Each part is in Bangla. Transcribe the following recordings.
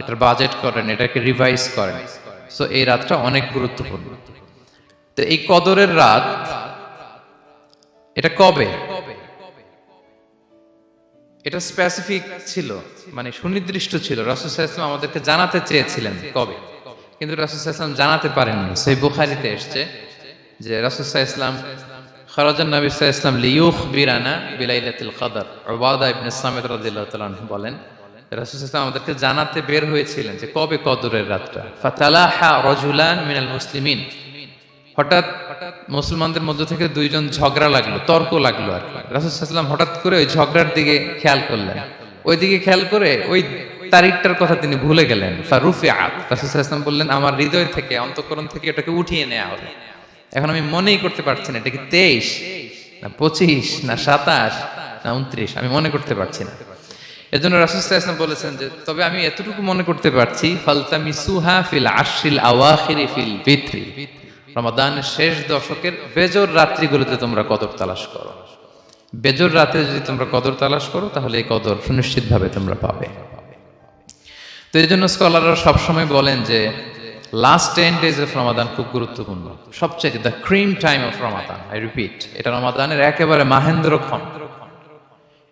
এটার বাজেট করেন, এটাকে রিভাইজ করেন। সো এই রাতটা অনেক গুরুত্বপূর্ণ। তো এই কদরের রাত, এটা কবে? এটা স্পেসিফিক ছিল মানে সুনির্দিষ্ট ছিল। রাসুল ইসলাম আমাদেরকে জানাতে চেয়েছিলেন কবে। কিন্তু রাসুল ইসলাম জানাতে পারেননি। সেই বুখারিতে এসছে যে রাসুল ইসলাম খরাজান নবী ইসলাম লিউখ বিরানা বিলাইলাতুল কদর ওবাদা ইবনে সামিদ রাদিয়াল্লাহু বলেন রাসুল ইসলাম আমাদেরকে জানাতে বের হয়েছিলেন যে কবে কদরের রাতটা? ফাতালাহা রাজুলান মিনাল মুসলিমিন। হঠাৎ মুসলমানদের মধ্য থেকে দুইজন ঝগড়া লাগল, তর্ক লাগল আর রাসুসাল্লাম হঠাৎ করে ওই ঝগড়ার দিকে খেয়াল করলেন। ওই দিকে খেয়াল করে ওই তারিখটার কথা তিনি ভুলে গেলেন। ফারুফে আত রাসুসাল্লাম বললেন, আমার হৃদয় থেকে, অন্তকরণ থেকে ওটাকে উঠিয়ে নেওয়া হবে। এখন আমি মনেই করতে পারছি না, এটা কি তেইশ, না পঁচিশ, না সাতাশ, না উনত্রিশ, আমি মনে করতে পারছি না। এজন্য রাসুসাল্লাম বলেছেন যে, তবে আমি এতটুকু মনে করতে পারছি ফালতামি সুহা ফিল আশিল আওয়াখিরি ফিল বিথরি রমাদানের শেষ দশকের বেজর রাত্রিগুলোতে তোমরা কদর তালাশ করো। বেজর রাতে যদি তোমরা কদর তালাশ করো, তাহলে এই কদর সুনিশ্চিতভাবে তোমরা পাবে। তো এই জন্য স্কলাররা সবসময় বলেন যে last ten days of Ramadan খুব গুরুত্বপূর্ণ। সবচেয়ে the cream time of Ramadan I repeat এটা রমাদানের একেবারে মাহেন্দ্রক্ষণ।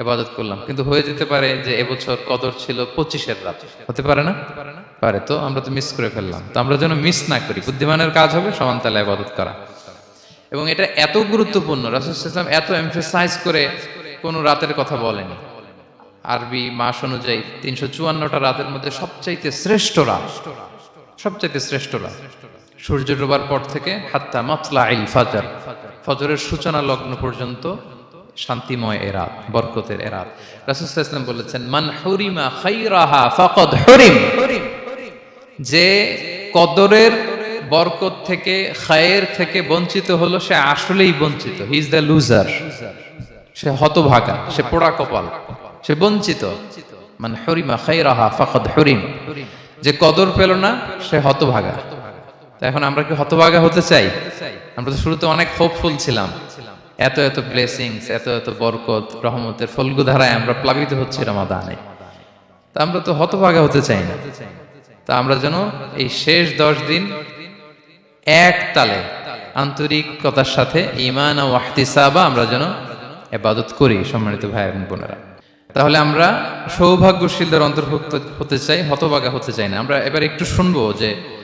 আবাদত করলাম। কিন্তু হয়ে যেতে পারে যে এবছর কদর ছিল পঁচিশের রাত। হতে পারে না? পারে তো, আমরা তো মিস করে ফেললাম। তো আমরা যেন মিস না করি। বুদ্ধিমানের কাজ হবে, সমান তালে আবাদত করা। এবং এটা এত গুরুত্বপূর্ণ রাসুলাম এত এমফেসাইজ করে কোনো রাতের কথা বলেনি। আরবি মাস অনুযায়ী তিনশো চুয়ান্নটা রাতের মধ্যে সবচাইতে শ্রেষ্ঠ রাত। সবচাইতে শ্রেষ্ঠ রাত। সূর্য ডোবার পর থেকে হাত্তা মাতলা আইল ফাজার। ফজরের সূচনা লগ্ন পর্যন্ত শান্তিময় এ রাত বরকতের এ রাত রাসুল ইসলাম বলেছেন, মান হুরিমা খাইরাহা ফাকাদ হুরিম। যে কদরের বরকত থেকে, খায়ের থেকে বঞ্চিত হলো, সে আসলেই বঞ্চিত। হি ইজ দ্য লুজার সে হতভাগা, সে পোড়া কপাল, সে বঞ্চিত। মানে হরিমা খাইরাহা ফাকাদ হরিম। যে কদর পেল না, সে হতভাগা। এখন আমরা কি হতভাগা হতে চাই? আমরা তো শুরুতে অনেক হোপফুল ছিলাম। এত এত ব্লেসিংস এত এত বরকত, রহমতের ফলগু ধারায় আমরা প্লাবিত হচ্ছি রমাদানে। তা আমরা তো হতভাগা হতে চাই না। তা আমরা যেন এই শেষ দশ দিন এক তালে আন্তরিকতার সাথে ইমান ও আহতিসাবা আমরা যেন এবাদত করি, সম্মানিত ভাই এবং বোনেরা। তাহলে আমরা সৌভাগ্যশীলদের অন্তর্ভুক্ত হতে চাই, হতভাগা হতে চাই না। আমরা এবার একটু শুনব যে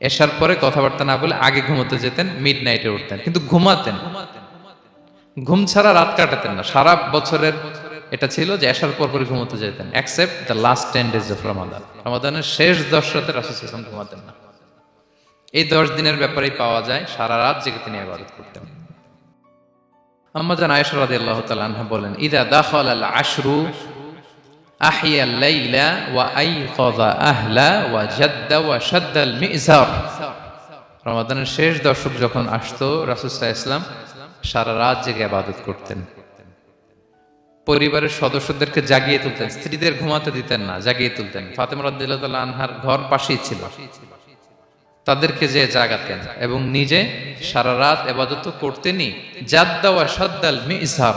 এসার পরে কথাবার্তা না বলে আগে ঘুমোতে যেতেন মিড নাইটে উঠতেন, কিন্তু ঘুমাতেন। ঘুম ছাড়া রাত কাটাতেন না। সারা বছরের এটা ছিল যে এসার পর পরে ঘুমোতে যেতেন except the last ten days of Ramadan রমাদানের শেষ দশ রাতে রাসুল ঘুমাতেন না। এই দশ দিনের ব্যাপারেই পাওয়া যায় সারা রাত জেগে তিনি আবাদত করতেন। আম্মাজান আয়েশা রাদিয়াল্লাহু তাআলা আনহা বলেন, ইদা দাখাল আল আশরু আইকাযা আহলা ওয়া জাদ্দা ওয়া শাদ্দা মিজার। রমাদানের শেষ দশক যখন আসতো সাল্লাল্লাহু ইসলাম সারা রাত জেগে ইবাদত করতেন। পরিবারের সদস্যদেরকে জাগিয়ে তুলতেন, স্ত্রীদের ঘুমাতে দিতেন না, জাগিয়ে তুলতেন। ফাতেমা রাদিয়াল্লাহু তাআলা আনহার ঘর পাশেই ছিল। তাদেরকে যে জাগাতেন এবং নিজে সারা রাত এবাদত করতেনই, জাদ্দা ওয়া সাদ্দাল মিজহার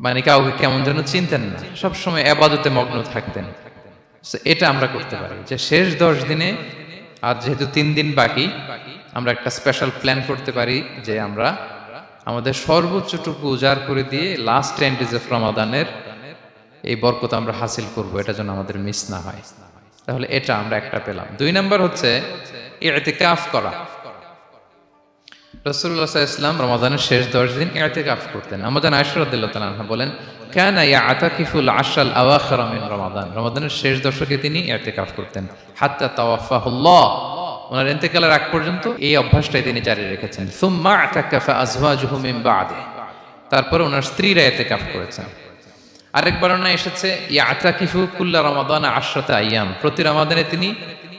মানে কাউকে কেমন যেন চিনতেন না। সবসময় আবাদতে মগ্ন থাকতেন। এটা আমরা করতে পারি যে শেষ দশ দিনে, আর যেহেতু তিন দিন বাকি, আমরা একটা স্পেশাল প্ল্যান করতে পারি যে আমরা আমাদের সর্বোচ্চটুকু উজাড় করে দিয়ে লাস্ট টেন ডেজ রমাদানের এই বরকত আমরা হাসিল করব, এটা যেন আমাদের মিস না হয়। তাহলে এটা আমরা একটা পেলাম। দুই নাম্বার হচ্ছে, ইতিকাফ করা। রসুল্লাহ ইসলাম রমাদানের শেষ দশ দিন ইতিকাফ করতেন। আমাদের আয়সরদুল্লাহ তালা বলেন, কেন ইয়া আতাকিফুল আশাল আওয়াখর মিন রমাদান। রমাদানের শেষ দশকে তিনি ইতিকাফ করতেন। হাত্তা তাওয়াফাহুল্লাহ। ওনার ইন্তেকালের আগ পর্যন্ত এই অভ্যাসটাই তিনি জারি রেখেছেন। সুম্মা আতাকাফা আজওয়াজুহু মিন বাদে। তারপরে ওনার স্ত্রীরা ইতিকাফ করেছেন। আরেক বর্ণনা এসেছে, ইয়াতাকিফু কুল্লা রমাদান আশ্রতা আয়াম। প্রতি রমাদানে তিনি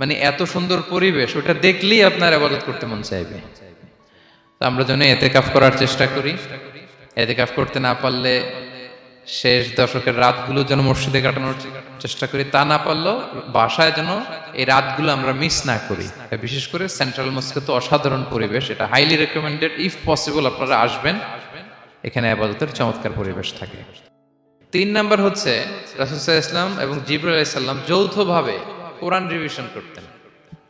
মানে এত সুন্দর পরিবেশ, ওটা দেখলেই আপনার আবাদত করতে মন চাইবে। আমরা যেন এতেকাফ করার চেষ্টা করি। এতেকাফ করতে না পারলে শেষ দশকের রাতগুলো যেন মসজিদে কাটানোর চেষ্টা করি। তা না পারলেও বাসায় যেন এই রাতগুলো আমরা মিস না করি। বিশেষ করে সেন্ট্রাল মস্কে তো অসাধারণ পরিবেশ, এটা হাইলি রেকমেন্ডেড ইফ পসিবল আপনারা আসবেন। এখানে আবাদতের চমৎকার পরিবেশ থাকে। তিন নাম্বার হচ্ছে রাসুসাহ ইসলাম এবং জিবর আলাইসাল্লাম যৌথভাবে কোরআন রিভিশন করতেন।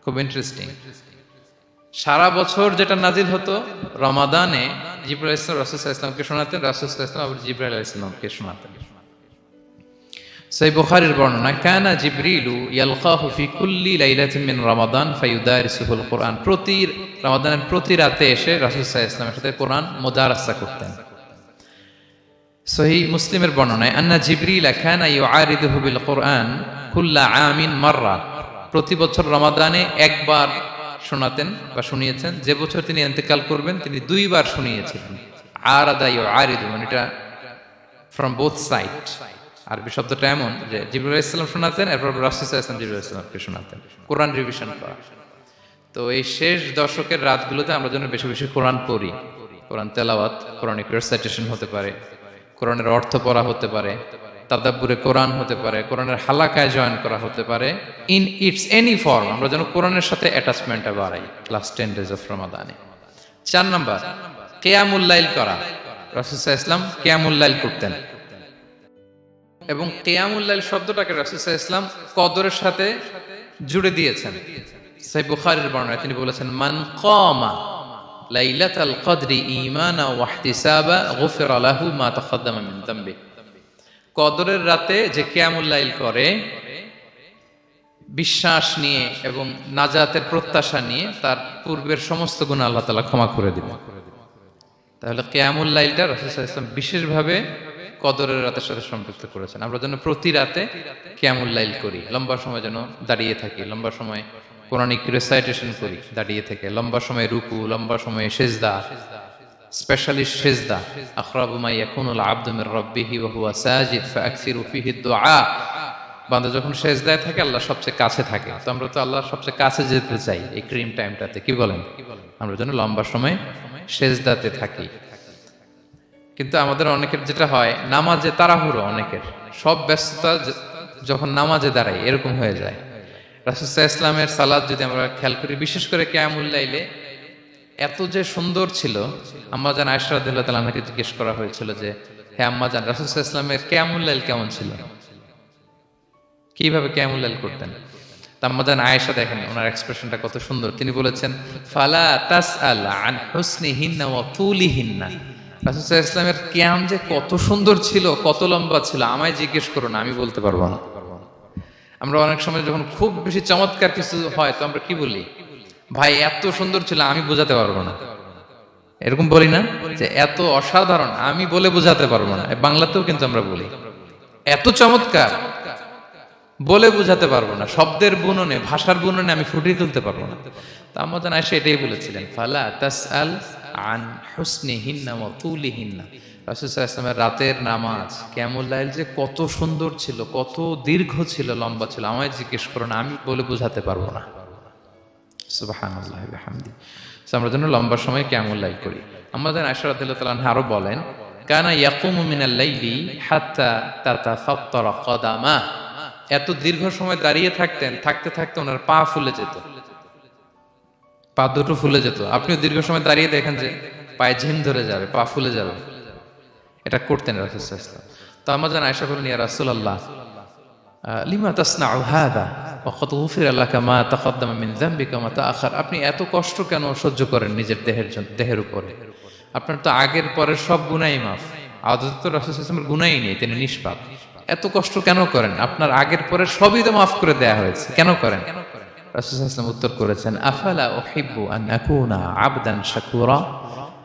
খুব ইন্টারেস্টিং সারা বছর যেটা নাজিল হতো, রমাদানে জিবর ইসলাম রাসুসাহ ইসলামকে শোনাতেন রাসুসাহ ইসলাম আবার জিবর আলাইসাল্লামকে শোনাতেন। সেই বুখারীর বর্ণনা, কানা জিবরিলু ইয়ালকাহু ফি কুল্লি লাইলাতিন মিন রমাদান ফায়ুদারিসুহুল কোরআন। প্রতি রমাদানের প্রতি রাতে এসে আলাইহি ওয়াসাল্লামের সাথে কোরআন মুদারাসা করতেন। সহি মুসলিমের বর্ণনায়, আন্না ইউআরিদুহু বিল কোরআন কুল্লা আমিন মাররা। প্রতি বছর রমাদানে একবার শোনাতেন বা শুনিয়েছেন। যে বছর তিনি ইন্তেকাল করবেন, তিনি দুইবার শুনিয়েছিলেন। আর আদা ইউআরিদু মানে এটা ফ্রম বোথ সাইড আরবি শব্দটা এমন যে জিবুল ইসলাম শোনাতেন, এরপর রাসুল ইসলাম জিবুল ইসলামকে শোনাতেন। কোরআন রিভিশন করা। তো এই শেষ দশকের রাতগুলোতে আমরা যেন বেশি বেশি কোরআন পড়ি। কোরআন তেলাওয়াত কোরআনিক রেসাইটেশন হতে পারে। কোরআনের অর্থ পড়া হতে পারে, তাদাব্বুরে কোরআন হতে পারে, কোরআনের হালাকায় জয়েন করা হতে পারে ইন ইটস এনি ফর্ম আমরা যেন কোরআনের সাথে অ্যাটাচমেন্টটা বাড়াই লাস্ট টেন ডেজ অফ রমাদানে চার নাম্বার কেয়ামুল্লাইল করা। রাসুসাহ ইসলাম কেয়ামুল্লাইল করতেন। এবং কেয়ামুল্লাইল শব্দটাকে রাসুসাহ ইসলাম কদরের সাথে জুড়ে দিয়েছেন। সাই বুখারের বর্ণনায় তিনি বলেছেন, মান কমা লাইলাতাল কদরি ঈমানা ওয়া ইহতিসাবা গুফিরা লাহু মা তাকাদ্দামা মিন যামবি কদরের রাতে যে কিয়ামুল লাইল করে, বিশ্বাস নিয়ে এবং নাজাতের প্রত্যাশা নিয়ে তার পূর্বের সমস্ত গুণ আল্লাহ তালা ক্ষমা করে দিবেন তাহলে কেয়ামুল লাইলটা রাসূল সাল্লাল্লাহু বিশেষভাবে কদরের রাতের সাথে সম্পৃক্ত করেছেন। আমরা যেন প্রতি রাতে কেয়ামুল লাইল করি। লম্বা সময় যেন দাঁড়িয়ে থাকি, লম্বা সময় কোরআনিক রেসাইটেশন করি। দাঁড়িয়ে থেকে। লম্বা সময় রুকু, লম্বা সময় সেজদা স্পেশালি সেজদা। আখরাবু মা ইয়াকুনুল আবদু মির রাব্বিহি ওয়া হুয়া সাজিদ ফাআকসিরু ফিহি দুআ। বান্দা যখন সেজদায় থাকে, আল্লাহ সবচেয়ে কাছে থাকে। তো আমরা তো আল্লাহর সবচেয়ে কাছে যেতে চাই এই ক্রিম টাইমটাতে কি বলেন? আমরা যেন লম্বা সময় সেজদাতে থাকি। কিন্তু আমাদের অনেকের যেটা হয়, নামাজে তাড়াহুড়ো অনেকের। সব ব্যস্ততা যখন নামাজে দাঁড়াই এরকম হয়ে যায়। রাসুসাহ ইসলামের সালাদ যদি আমরা খেয়াল করি, বিশেষ করে কেয়ামুল্লাইলে এত যে সুন্দর ছিল, আম্মা জান আয়সরাদুল্লাহ তালাকে জিজ্ঞেস করা হয়েছিল যে হ্যাঁ আম্মা জান রাসুসাহ ইসলামের কেয়ামুল্লাইল কেমন ছিল? কীভাবে কেয়ামুল্লাইল করতেন? তা আম্মা আয়েশা দেখেন, ওনার এক্সপ্রেশনটা কত সুন্দর। তিনি বলেছেন, ফালা তাস আন যে কত সুন্দর ছিল, কত লম্বা ছিল, আমায় জিজ্ঞেস করো না, আমি বলতে পারব না। আমরা অনেক সময় যখন খুব বেশি চমৎকার কিছু হয়, তো আমরা কি বলি? ভাই, এত সুন্দর ছিল, আমি বোঝাতে পারব না। এরকম বলি না যে এত অসাধারণ, আমি বলে বোঝাতে পারব না। বাংলাতেও কিন্তু আমরা বলি। এত চমৎকার, বলে বোঝাতে পারব না। শব্দের বুননে, ভাষার বুননে আমি ফুটিয়ে তুলতে পারব না। তা আমাদের আয়সা এটাই বলেছিলেন, ফালা তাস আল আন হুসনি হিন্না তুলি হিন্না রাসুসাল্লামের রাতের নামাজ কেমন লাইল যে কত সুন্দর ছিল, কত দীর্ঘ ছিল, লম্বা ছিল। আমায় জিজ্ঞেস করো না, আমি বলে বোঝাতে পারব না। হামদি আমরা যেন লম্বা সময় কেমন লাইল করি। আমাদের তাআলা আরও বলেন, কানা ইয়াকুমু মিনাল লাইলি হাত্তা তাতাফাত্তারা কদামা। এত দীর্ঘ সময় দাঁড়িয়ে থাকতেন, থাকতে থাকতে ওনার পা ফুলে যেত। পা দুটো ফুলে যেত। আপনিও দীর্ঘ সময় দাঁড়িয়ে দেখেন যে পায়ে ঝিম ধরে যাবে, পা ফুলে যাবে। এটা করতেন রাসুলাম তো আমার জান আয়সা বলেন ইয়া রাসূলুল্লাহ লিমা তাসনাউ হাদা ওয়াকাদ গুফির লাকা মা তাকাদ্দামা মিন মা তাআখার? আপনি এত কষ্ট কেন সহ্য করেন নিজের দেহের জন্য, দেহের উপরে? আপনার তো আগের পরের সব গুনাই মাফ। আদত তো রাসূলের গুনাই নেই, তিনি নিষ্পাপ। এত কষ্ট কেন করেন? আপনার আগের পরের সবই তো মাফ করে দেয়া হয়েছে, কেন করেন? রাসূল উত্তর করেছেন, আফালা আকুনা আবদান শাকুরা?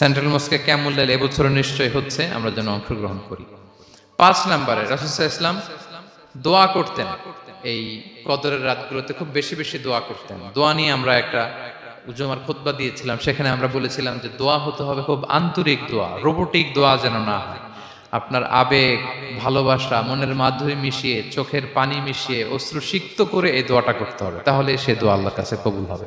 সেন্ট্রাল মস্কে ক্যামুল্লাইল এবছর নিশ্চয় হচ্ছে, আমরা যেন অংশগ্রহণ করি। পাঁচ নম্বরে রাসুসাহ ইসলাম দোয়া করতেন। এই কদরের রাতগুলোতে খুব বেশি বেশি দোয়া করতেন। দোয়া নিয়ে আমরা একটা উজমার খুতবা দিয়েছিলাম, সেখানে আমরা বলেছিলাম যে দোয়া হতে হবে খুব আন্তরিক দোয়া, রোবোটিক দোয়া যেন না হয়। আপনার আবেগ, ভালোবাসা, মনের মাধ্যমে মিশিয়ে, চোখের পানি মিশিয়ে, অশ্রু সিক্ত করে এই দোয়াটা করতে হবে, তাহলে সে দোয়া আল্লাহর কাছে কবুল হবে।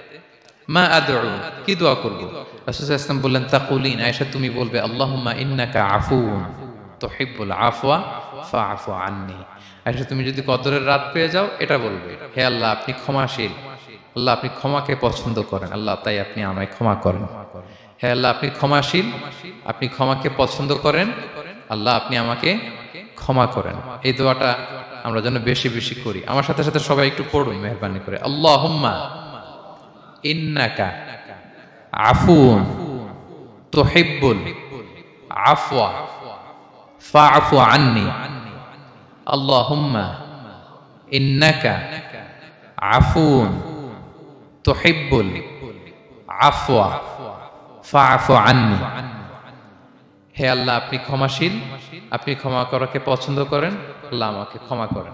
মা আদউ, কি দোয়া করব? ইসলাম বললেন, তাকুলিন, আয়েশা, তুমি বলবে, আল্লাহুম্মা ইন্নাকা আফুন তুহিব্বুল আফওয়া ফাআফু আননি। আচ্ছা তুমি যদি কদরের রাত পেয়ে যাও, এটা বলবে, হে আল্লাহ, আপনি ক্ষমাশীল। আল্লাহ, আপনি ক্ষমাকে পছন্দ করেন। আল্লাহ, তাই আপনি আমায় ক্ষমা করেন। হে আল্লাহ, আপনি ক্ষমাশীল, আপনি ক্ষমাকে পছন্দ করেন। আল্লাহ, আপনি আমাকে ক্ষমা করেন। এই দোয়াটা আমরা যেন বেশি বেশি করি। আমার সাথে সাথে সবাই একটু পড়ুন, মেহরবানি করে। আল্লাহ ইন্নাকা আফুন তুহিব্বুল আফওয়া ফাআফু আন্নি আল্লাহুম্মা ইন্নাকা আফুন তুহিব্বুল আফওয়া ফাআফু আন্নি হে আল্লাহ, আপনি ক্ষমাশীল? আপনি ক্ষমা করাকে পছন্দ করেন? আল্লাহ আমাকে ক্ষমা করেন।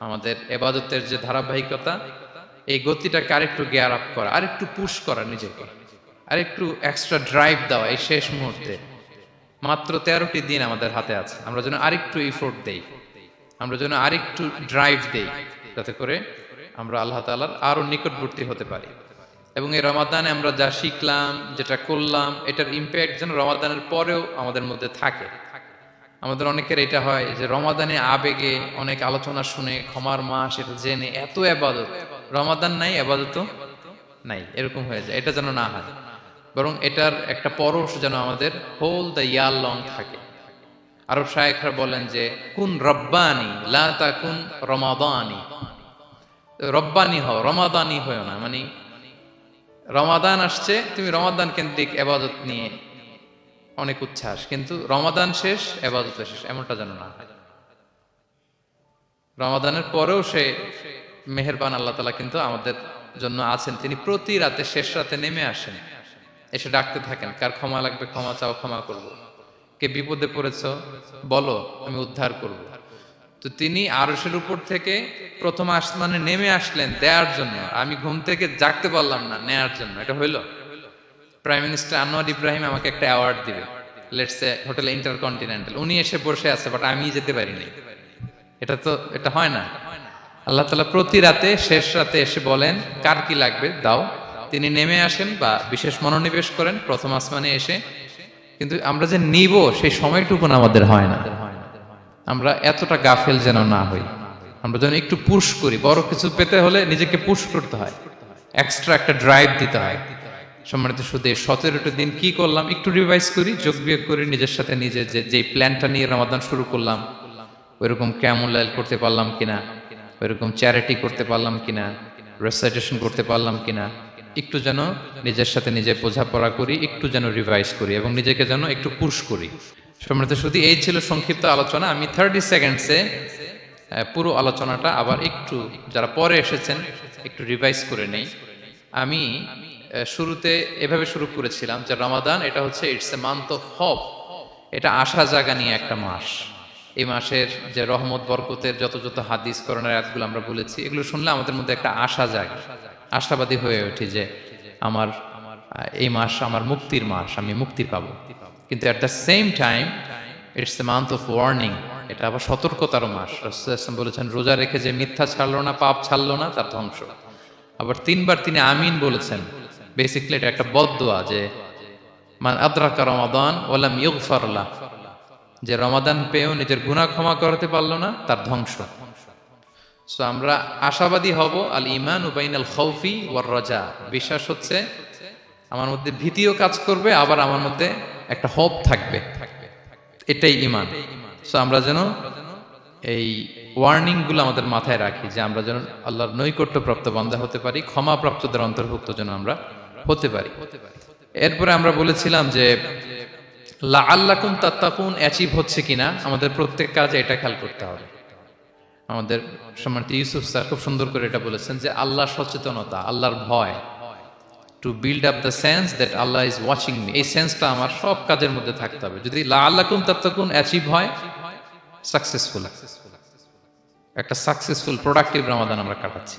আমাদের এবাদতের যে ধারাবাহিকতা, এই গতিটাকে আরেকটু গেয়ার আপ করা আরেকটু পুশ করা নিজেকে। আরেকটু এক্সট্রা ড্রাইভ দেওয়া এই শেষ মুহূর্তে। মাত্র তেরোটি দিন আমাদের হাতে আছে। আমরা যেন আরেকটু ইফোর্ট দেই। আমরা যেন আরেকটু ড্রাইভ দেই। যাতে করে আমরা আল্লাহ তালার আরও নিকটবর্তী হতে পারি। এবং এই রমাদানে আমরা যা শিখলাম, যেটা করলাম, এটার ইম্প্যাক্ট যেন রমাদানের পরেও আমাদের মধ্যে থাকে। আমাদের অনেকের এটা হয় যে রমাদানে আবেগে অনেক আলোচনা শুনে ক্ষমার মাস এটা জেনে এত আবাদত। রমাদান নাই, আবাদত নাই, এরকম হয়ে যায়। এটা যেন না হয়। বরং এটার একটা পরশ যেন আমাদের হোল দ্য ইয়ার লং থাকে। আরব শায়েখরা বলেন যে, কুন রব্বানি, লা তা কুন রমাদানি রব্বানি হও, রমাদানি হয়েও না। মানে রমাদান আসছে, তুমি রমাদান কেন্দ্রিক এবাদত নিয়ে অনেক উচ্ছ্বাস, কিন্তু রমাদান শেষ, এবাদত শেষ, এমনটা যেন না রমাদানের পরেও সে মেহেরবান আল্লাহ তালা কিন্তু আমাদের জন্য আছেন। তিনি প্রতি রাতে শেষ রাতে নেমে আসেন, এসে ডাকতে থাকেন, কার ক্ষমা লাগবে, ক্ষমা চাও, ক্ষমা করব। কে বিপদে পড়েছ, বলো, আমি উদ্ধার করব। তো তিনি আরসের উপর থেকে প্রথম আসমানে নেমে আসলেন দেওয়ার জন্য। আমি ঘুম থেকে জাগতে পারলাম না, নেয়ার জন্য। এটা হইল? প্রাইম মিনিস্টার আনোয়ার ইব্রাহিম আমাকে একটা অ্যাওয়ার্ড দিবে। লেটস এ হোটেল ইন্টারকন্টিনেন্টাল উনি এসে বসে আছে বাট আমি যেতে পারিনি। এটা তো, এটা হয় না। আল্লাহ তালা প্রতি রাতে, শেষ রাতে এসে বলেন, কার কি লাগবে? দাও। তিনি নেমে আসেন বা বিশেষ মনোনিবেশ করেন, প্রথম আসমানে এসে। কিন্তু আমরা যে নিব, সেই সময়টুকুন আমাদের হয় না। আমরা এতটা গাফেল যেন না হই। আমরা যেন একটু পুশ করি। বড় কিছু পেতে হলে নিজেকে পুশ করতে হয়। এক্সট্রা একটা ড্রাইভ দিতে হয়। সম্মানিত শুধু সতেরোটা দিন কি করলাম? একটু রিভাইজ করি, যোগ বিয়োগ করি নিজের সাথে নিজে যে যে প্ল্যানটা নিয়ে রমাদান শুরু করলাম, ওইরকম ক্যামুল করতে পারলাম কিনা? ওইরকম চ্যারিটি করতে পারলাম কিনা? রেসাইটেশন করতে পারলাম কিনা? একটু যেন নিজের সাথে নিজে বোঝাপড়া করি, একটু যেন রিভাইজ করি এবং নিজেকে যেন একটু পুশ করি। সম্মানিত শুধু এই ছিল সংক্ষিপ্ত আলোচনা। আমি থার্টি সেকেন্ডসে পুরো আলোচনাটা আবার একটু যারা পরে এসেছেন, একটু রিভাইজ করে নেই। আমি শুরুতে এভাবে শুরু করেছিলাম যে রমাদান, এটা হচ্ছে it's a month of hope এটা আশা জাগা নিয়ে একটা মাস। এই মাসের যে রহমত, বরকতের যত যত হাদিস করোনার আয়াতগুলো আমরা বলেছি, এগুলো শুনলে আমাদের মধ্যে একটা আশা জাগে। আশাবাদী হয়ে ওঠে যে আমার এই মাস আমার মুক্তির মাস, আমি মুক্তি পাবো। কিন্তু at the same time it's the month of warning এটা আবার সতর্কতার মাস। বলেছেন, রোজা রেখে যে মিথ্যা ছাড়লো না, পাপ ছাড়লো না, তার ধ্বংস। আবার তিনবার তিনি আমিন বলেছেন বেসিকলি এটা একটা বদদোয়া যে, মান আদ্রাকা রমাদান ওলাম ইউগফার লাহ যে রমাদান পেয়েও নিজের গুনাহ ক্ষমা করতে পারল না, তার ধ্বংস। সো আমরা আশাবাদী হব, আল ইমান উবাইন আল খৌফি ওয়ার রাজা। বিশ্বাস হচ্ছে, আমার মধ্যে ভীতিও কাজ করবে, আবার আমার মধ্যে একটা হোপ থাকবে। এটাই ইমান সো আমরা যেন এই ওয়ার্নিংগুলো আমাদের মাথায় রাখি যে আমরা যেন আল্লাহর নৈকট্যপ্রাপ্ত বান্দা হতে পারি, ক্ষমাপ্রাপ্তদের অন্তর্ভুক্ত যেন আমরা হতে পারি। এরপরে আমরা বলেছিলাম যে লা আল্লাকুম তাত্তাকুন অ্যাচিভ হচ্ছে কিনা, আমাদের প্রত্যেক কাজে এটা খেয়াল করতে হবে। আমাদের সম্মানিত ইউসুফ স্যার খুব সুন্দর করে এটা বলেছেন যে আল্লাহ সচেতনতা, আল্লাহর ভয় to build up the sense that Allah is watching me এই সেন্সটা আমার সব কাজের মধ্যে থাকতে হবে। যদি লা আল্লাকুম তাত্তাকুন অ্যাচিভ হয় সাকসেসফুল একটা সাকসেসফুল প্রোডাক্টিভ রমাদান আমরা কাটাচ্ছি।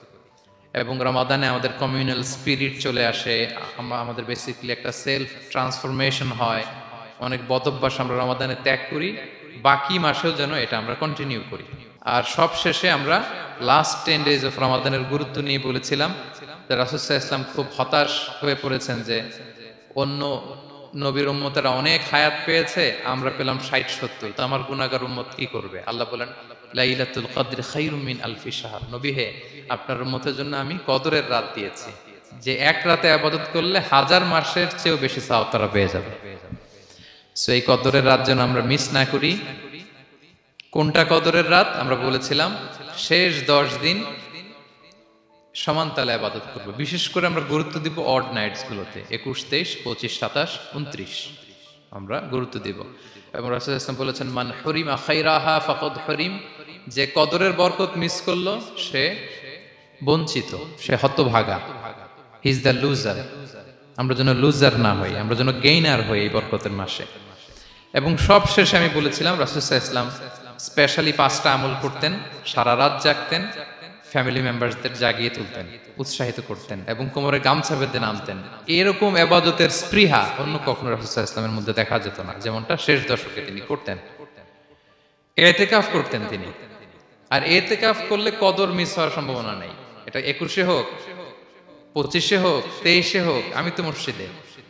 এবং রমাদানে আমাদের কমিউনাল স্পিরিট চলে আসে। আমাদের বেসিক্যালি একটা সেলফ ট্রান্সফরমেশন হয়। অনেক বদভ্যাস আমরা রমাদানে ত্যাগ করি। বাকি মাসেও যেন এটা আমরা কন্টিনিউ করি। আর সব শেষে আমরা লাস্ট টেন ডেজ অফ রমাদানের গুরুত্ব নিয়ে বলেছিলাম যে রাসুসাহ ইসলাম খুব হতাশ হয়ে পড়েছেন যে অন্য নবীর উম্মতেরা অনেক হায়াত পেয়েছে, আমরা পেলাম ষাট সত্তর। তো আমার গুণাগার উম্মত কি করবে? আল্লাহ বলেন লাইলাতুল কদর খাইরুম মিন আলফি শাহর। নবী হে, আপনার উম্মতের জন্য আমি কদরের রাত দিয়েছি। যে এক রাতে আবাদত করলে হাজার মাসের চেয়েও বেশি সাও তারা পেয়ে যাবে। সো এই কদরের রাত যেন আমরা মিস না করি। কোনটা কদরের রাত? আমরা বলেছিলাম, শেষ দশ দিন সমান তালে আবাদত করব। বিশেষ করে আমরা গুরুত্ব দিব অড নাইটস গুলোতে, একুশ, তেইশ, পঁচিশ, সাতাশ, উনত্রিশ। আমরা গুরুত্ব দিব। এবং রাসুল ইসলাম বলেছেন, মান হরিম আখাইরাহা ফকদ হরিম যে কদরের বরকত মিস করল, সে বঞ্চিত, সে হতভাগা। হিজ দ্য লুজার আমরা যেন লুজার না হই, আমরা যেন গেইনার হই এই বরকতের মাসে। এবং সব শেষে আমি বলেছিলাম রাসুসাহ ইসলাম স্পেশালি পাঁচটা আমল করতেন, সারা রাত জাগতেন ফ্যামিলি মেম্বারসদের জাগিয়ে তুলতেন, উৎসাহিত করতেন এবং কোমরে গামছা বেঁধে নামতেন। এরকম এবাদতের স্পৃহা অন্য কখনো রাসুসাহ ইসলামের মধ্যে দেখা যেত না। যেমনটা শেষ দশকে তিনি করতেন। এতেকাফ করতেন তিনি। আর এতে কাফ করলে কদর মিস হওয়ার সম্ভাবনা নেই। এটা একুশে হোক, পঁচিশে হোক, তেইশে হোক, আমি তো মসজিদে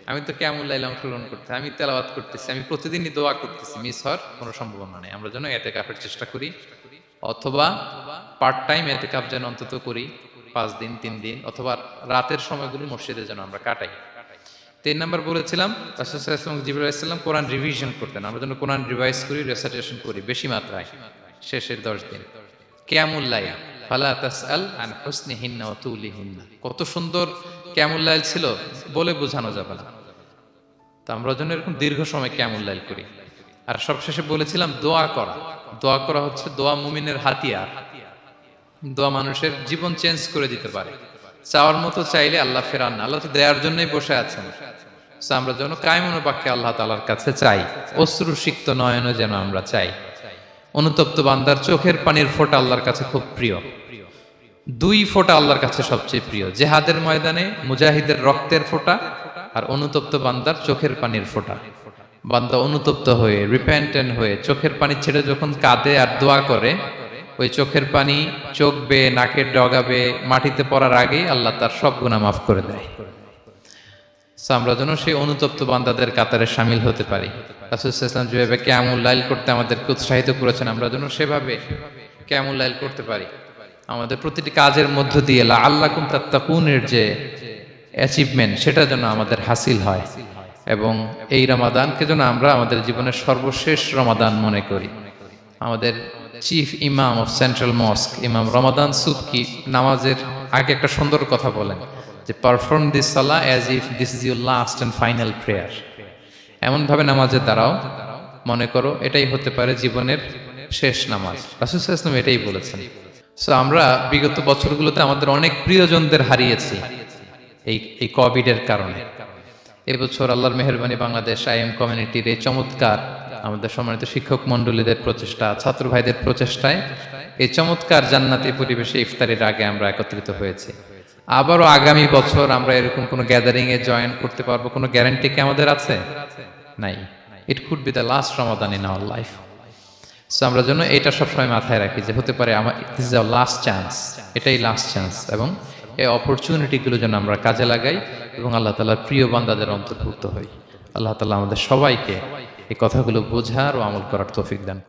আমি তো লাইলে অংশগ্রহণ করতে, আমি তেলাবাদ করতেছি, আমি প্রতিদিনই দোয়া করতেছি, মিস হওয়ার কোনো সম্ভাবনা নেই। আমরা যেন এতে কাফের চেষ্টা করি, অথবা পার্ট টাইম এতে কাপ যেন অন্তত করি, পাঁচ দিন, তিন দিন, অথবা রাতের সময়গুলো মসজিদে যেন আমরা কাটাই। তিন নাম্বার বলেছিলাম রাসুসাল্লাম কোরআন রিভিশন করতেন। আমরা যেন কোরআন রিভাইজ করি রেসাইটেশন করি, বেশি মাত্রায়, শেষের দশ দিন। কেয়ামুল্লাইল ফালা তাসআল আন হুসনিহিন্না ওয়া তুলিহিন্না। কত সুন্দর কেয়ামুল্লাইল ছিল, বলে বোঝানো যাবে না। তো আমরা যেন এরকম দীর্ঘ সময় কেয়ামুল্লাইল করি। আর সবশেষে বলেছিলাম, দোয়া করা। দোয়া করা হচ্ছে দোয়া মুমিনের হাতিয়ার। দোয়া মানুষের জীবন চেঞ্জ করে দিতে পারে। চাওয়ার মতো চাইলে আল্লাহ ফেরান না। আল্লাহ তো দেওয়ার জন্যই বসে আছেন। আমরা যেন কায়মনোবাক্যে আল্লাহ তালার কাছে চাই। অশ্রু সিক্ত নয়ন যেন আমরা চাই। অনুতপ্ত বান্দার চোখের পানির ফোঁটা আল্লাহর কাছে খুব প্রিয়। দুই ফোঁটা আল্লাহর কাছে সবচেয়ে প্রিয়, জেহাদের ময়দানে মুজাহিদের রক্তের ফোঁটা আর অনুতপ্ত বান্দার চোখের পানির ফোঁটা। বান্দা অনুতপ্ত হয়ে রিপেন্টেন্ট হয়ে, চোখের পানি ছেড়ে যখন কাঁদে আর দোয়া করে, ওই চোখের পানি চোখ বেয়ে নাকের ডগাবে, মাটিতে পড়ার আগেই আল্লাহ তার সব গুণা মাফ করে দেয়। আমরা যেন সেই অনুতপ্ত বান্দাদের কাতারে সামিল হতে পারি। রাসুলাম যেভাবে ক্যামুল্লাইল করতে আমাদেরকে উৎসাহিত করেছেন, আমরা যেন সেভাবে ক্যামুল লাইল করতে পারি। আমাদের প্রতিটি কাজের মধ্য দিয়ে আল্লাহ তাত্তাকুনের যে অ্যাচিভমেন্ট সেটা যেন আমাদের হাসিল হয়। এবং এই রমাদানকে যেন আমরা আমাদের জীবনের সর্বশেষ রমাদান মনে করি। আমাদের চিফ ইমাম অফ সেন্ট্রাল মস্ক, ইমাম রমাদান সুবকি নামাজের আগে একটা সুন্দর কথা বলেন। যে perform this salah as if this is your last and final prayer এমনভাবে নামাজের দ্বারাও মনে করো এটাই হতে পারে জীবনের শেষ নামাজ। রাসুল ইসলাম এটাই বলেছেন। সো আমরা বিগত বছরগুলোতে আমাদের অনেক প্রিয়জনদের হারিয়েছি এই এই কোভিডের কারণে। এবছর আল্লাহর মেহরবানি বাংলাদেশ আইএম কমিউনিটির এই চমৎকার আমাদের সম্মানিত শিক্ষক মন্ডলীদের প্রচেষ্টা, ছাত্র ভাইদের প্রচেষ্টায় এই চমৎকার জান্নাতি পরিবেশে ইফতারের আগে আমরা একত্রিত হয়েছি। আবারও আগামী বছর আমরা এরকম কোনো গ্যাদারিং এ জয়েন করতে পারব? কোনো গ্যারান্টি কি আমাদের আছে? নাই। It could be the last Ramadan in our life so আমরা জন্য এটা সবসময় মাথায় রাখি যে হতে পারে আমার দিস ইজ লাস্ট চান্স এটাই লাস্ট চান্স এবং এই অপরচুনিটিগুলো যেন আমরা কাজে লাগাই এবং আল্লাহ তালার প্রিয় বান্দাদের অন্তর্ভুক্ত হই। আল্লাহ তালা আমাদের সবাইকে এই কথাগুলো বোঝার ও আমল করার তৌফিক দান।